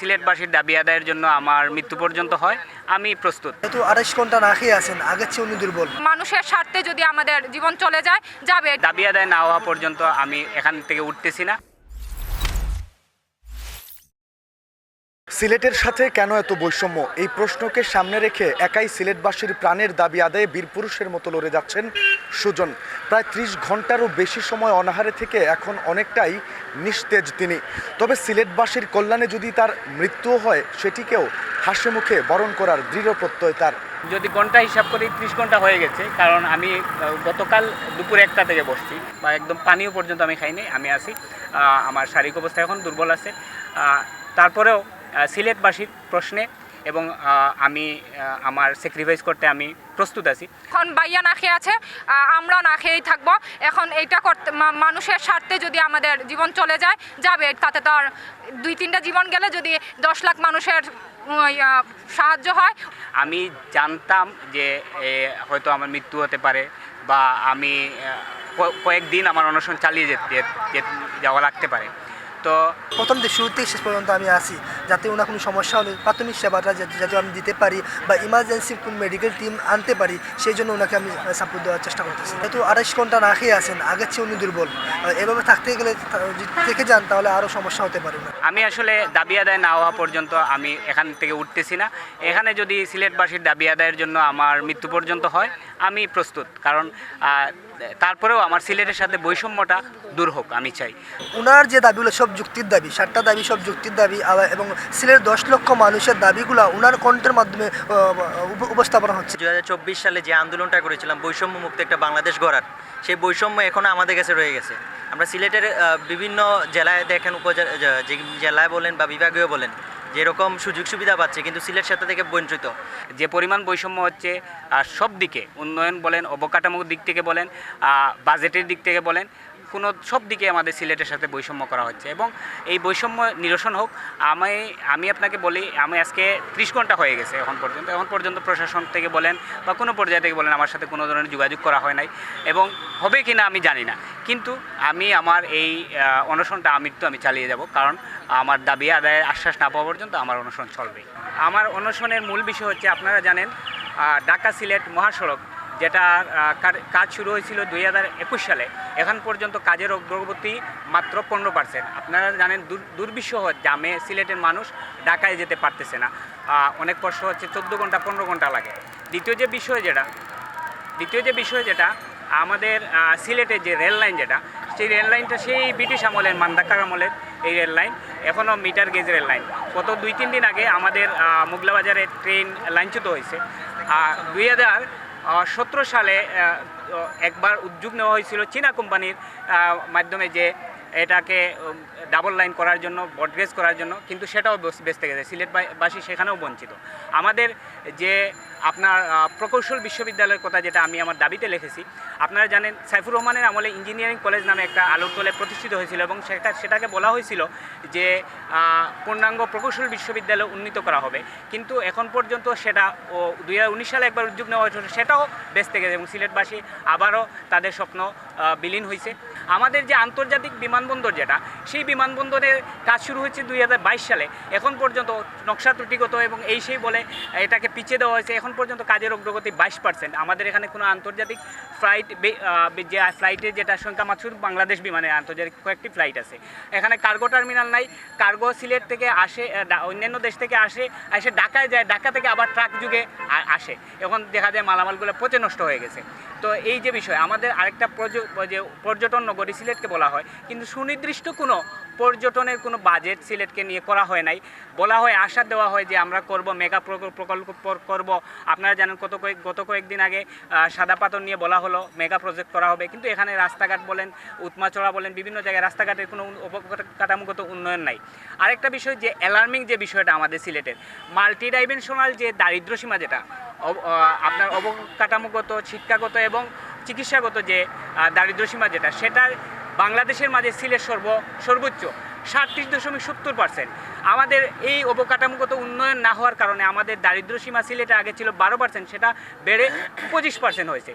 সিলেটবাসীর দাবি আদায়ের জন্য আমার মৃত্যু পর্যন্ত হয়। আমি প্রস্তুত। যেহেতু আড়াইশ ঘণ্টা না খেয়ে আছেন আগের চেয়ে উনি দুর্বল। মানুষের স্বার্থে যদি আমাদের জীবন চলে যায় যাবে। দাবি আদায় না হওয়া পর্যন্ত আমি এখান থেকে উঠতেছি না। সিলেটের সাথে কেন এত বৈষম্য? এই প্রশ্নকে সামনে রেখে একাই সিলেটবাসীর প্রাণের দাবি আদায়ে বীরপুরুষের মতো লড়ে যাচ্ছেন সুজন। প্রায় ত্রিশ ঘন্টারও বেশি সময় অনাহারে থেকে এখন অনেকটাই নিস্তেজ তিনি। তবে সিলেটবাসীর কল্যাণে যদি তার মৃত্যুও হয়, সেটিকেও হাসি মুখে বরণ করার দৃঢ় প্রত্যয় তার। যদি ঘণ্টা হিসাব করি, ত্রিশ ঘণ্টা হয়ে গেছে, কারণ আমি গতকাল দুপুর একটা থেকে বসছি, বা একদম পানীয় পর্যন্ত আমি খাইনি, আমি আসি আমার শারীরিক অবস্থা এখন দুর্বল আছে। তারপরেও সিলেটবাসীর প্রশ্নে এবং আমি আমার স্যাক্রিফাইস করতে আমি প্রস্তুত আছি। এখন বাইয়া না খেয়ে আছে আমরা না খেয়েই থাকব। এখন এইটা করতে মানুষের স্বার্থে যদি আমাদের জীবন চলে যায় যাবে। তাতে তো আর দুই তিনটা জীবন গেলে যদি দশ লাখ মানুষের সাহায্য হয়। আমি জানতাম যে হয়তো আমার মৃত্যু হতে পারে বা আমি কয়েকদিন আমার অনশন চালিয়ে যেতে- যাওয়া লাগতে পারে। তো প্রথম থেকে শুরু থেকে শেষ পর্যন্ত আমি আসি যাতে ওনার কোনো সমস্যা হলে প্রাথমিক সেবাটা যাতে আমি দিতে পারি বা ইমার্জেন্সি কোনো মেডিকেল টিম আনতে পারি, সেই জন্য ওনাকে আমি সাপোর্ট দেওয়ার চেষ্টা করতেছি। যেহেতু আড়াইশ ঘণ্টা না খেয়ে আছেন, আগের চেয়ে উনি দুর্বল। এভাবে থাকতে গেলে থেকে যান, তাহলে আরও সমস্যা হতে পারে না আমি আসলে দাবি আদায় না হওয়া পর্যন্ত আমি এখান থেকে উঠতেছি না। এখানে যদি সিলেটবাসীর দাবি আদায়ের জন্য আমার মৃত্যু পর্যন্ত হয়, আমি প্রস্তুত। কারণ তারপরেও আমার সিলেটের সাথে বৈষম্যটা দূর হোক আমি চাই। ওনার যে দাবিগুলো সব যুক্তির দাবি সাতটা দাবি সব যুক্তির দাবি এবং সিলেটের দশ লক্ষ মানুষের দাবিগুলো ওনার কণ্ঠের মাধ্যমে উপস্থাপনা হচ্ছে। দু হাজার চব্বিশ সালে যে আন্দোলনটা করেছিলাম বৈষম্য মুক্ত একটা বাংলাদেশ গড়ার সেই বৈষম্য এখনও আমাদের কাছে রয়ে গেছে। আমরা সিলেটের বিভিন্ন জেলায় দেখেন উপজেলা যে জেলায় বলেন বা বিভাগীয় বলেন যেরকম সুযোগ সুবিধা পাচ্ছে, কিন্তু সিলেট সেটা থেকে বঞ্চিত। যে পরিমাণ বৈষম্য হচ্ছে সব দিকে উন্নয়ন বলেন, অবকাঠামোর দিক থেকে বলেন বাজেটের দিক থেকে বলেন কোনো সব দিকে আমাদের সিলেটের সাথে বৈষম্য করা হচ্ছে এবং এই বৈষম্য নিরসন হোক, আমি আমি আপনাকে বলি, আমি আজকে ত্রিশ ঘণ্টা হয়ে গেছে এখন পর্যন্ত। এখন পর্যন্ত প্রশাসন থেকে বলেন বা কোনো পর্যায় থেকে বলেন আমার সাথে কোনো ধরনের যোগাযোগ করা হয় নাই এবং হবে কি না আমি জানি না। কিন্তু আমি আমার এই অনশনটা আমৃত্যু আমি চালিয়ে যাব কারণ আমার দাবি আদায়ের আশ্বাস না পাওয়া পর্যন্ত আমার অনশন চলবে। আমার অনশনের মূল বিষয় হচ্ছে আপনারা জানেন ঢাকা সিলেট মহাসড়ক যেটা কাজ শুরু হয়েছিল দুই একুশ সালে। এখন পর্যন্ত কাজের অগ্রগতি মাত্র পনেরো পার্সেন্ট আপনারা জানেন দুর- দুর্বিষহ জামে সিলেটের মানুষ ঢাকায় যেতে পারতেছে না। অনেক কষ্ট হচ্ছে, চোদ্দ ঘণ্টা, পনেরো ঘণ্টা লাগে। দ্বিতীয় যে বিষয় যেটা, দ্বিতীয় যে বিষয় যেটা, আমাদের সিলেটের যে রেল লাইন যেটা, সেই রেল লাইনটা সেই ব্রিটিশ আমলের, মান্দাকার আমলের এই রেল লাইন, এখনও মিটার গেজ রেল লাইন। গত দুই তিন দিন আগে আমাদের মোগলাবাজারে ট্রেন লাইনচ্যুত হয়েছে। দুই হাজার সতেরো সালে একবার উদ্যোগ নেওয়া হয়েছিল চীনা কোম্পানির মাধ্যমে যে এটাকে ডাবল লাইন করার জন্য বডগ্রেজ করার জন্য, কিন্তু সেটাও বেচতে গেছে সিলেটবাসী সেখানেও বঞ্চিত। আমাদের যে আপনার প্রকৌশল বিশ্ববিদ্যালয়ের কথা যেটা আমি আমার দাবিতে লিখেছি, আপনারা জানেন, সাইফুর রহমানের আমলে ইঞ্জিনিয়ারিং কলেজ নামে একটা আলোরতলে প্রতিষ্ঠিত হয়েছিল এবং সেটা, সেটাকে বলা হয়েছিল যে পূর্ণাঙ্গ প্রকৌশল বিশ্ববিদ্যালয় উন্নীত করা হবে। কিন্তু এখন পর্যন্ত সেটা, ও দু হাজার উনিশ সালে একবার উদ্যোগ নেওয়া হয়েছিল, সেটাও বেচতে গেছে এবং সিলেটবাসী আবারও তাদের স্বপ্ন বিলীন হয়েছে আমাদের যে আন্তর্জাতিক বিমানবন্দর যেটা, সেই বিমানবন্দরের কাজ শুরু হয়েছে দুই হাজার বাইশ সালে। এখন পর্যন্ত নকশা ত্রুটিগত এবং এই সেই বলে এটাকে পিছিয়ে দেওয়া হয়েছে। এখন পর্যন্ত কাজের অগ্রগতি বাইশ পার্সেন্ট। আমাদের এখানে কোনো আন্তর্জাতিক ফ্লাইট যে ফ্লাইটের যেটা সংখ্যা মাত্র, বাংলাদেশ বিমানের আন্তর্জাতিক কয়েকটি ফ্লাইট আছে। এখানে কার্গো টার্মিনাল নাই। কার্গো সিলেট থেকে আসে অন্যান্য দেশ থেকে আসে, এসে ঢাকায় যায়। ঢাকা থেকে আবার ট্রাক যুগে আসে। এখন দেখা যায় মালামালগুলো পচে নষ্ট হয়ে গেছে। তো এই যে বিষয়, আমাদের আরেকটা যে পর্যটন নগরী সিলেটকে বলা হয়। কিন্তু সুনির্দিষ্ট কোনো পর্যটনের কোনো বাজেট সিলেটকে নিয়ে করা হয় নাই। বলা হয়, আশা দেওয়া হয় যে আমরা করব মেগা প্রকল্প প্রকল্প পর- করব। আপনারা জানেন কত কয়েক, গত কয়েকদিন আগে সাদা পাথর নিয়ে বলা হলো মেগা প্রজেক্ট করা হবে। কিন্তু এখানে রাস্তাঘাট বলেন, উৎমাচড়া বলেন, বিভিন্ন জায়গায় রাস্তাঘাটের কোনো অবকাঠামোগত উন্নয়ন নাই। আরেকটা বিষয় যে অ্যালার্মিং যে বিষয়টা আমাদের সিলেটের মাল্টি ডাইমেনশনাল যে দারিদ্র সীমা যেটা আপনার অবকাঠামোগত, শিক্ষাগত এবং চিকিৎসাগত যে দারিদ্র্যসীমা সীমা যেটা সেটা বাংলাদেশের মাঝে সিলেট সর্ব, সর্বোচ্চ, সাতত্রিশ দশমিক সত্তর পার্সেন্ট আমাদের এই অবকাঠামোগত উন্নয়ন না হওয়ার কারণে আমাদের দারিদ্র সীমা সিলেটে আগে ছিল বারো পার্সেন্ট সেটা বেড়ে পঁচিশ পার্সেন্ট হয়েছে।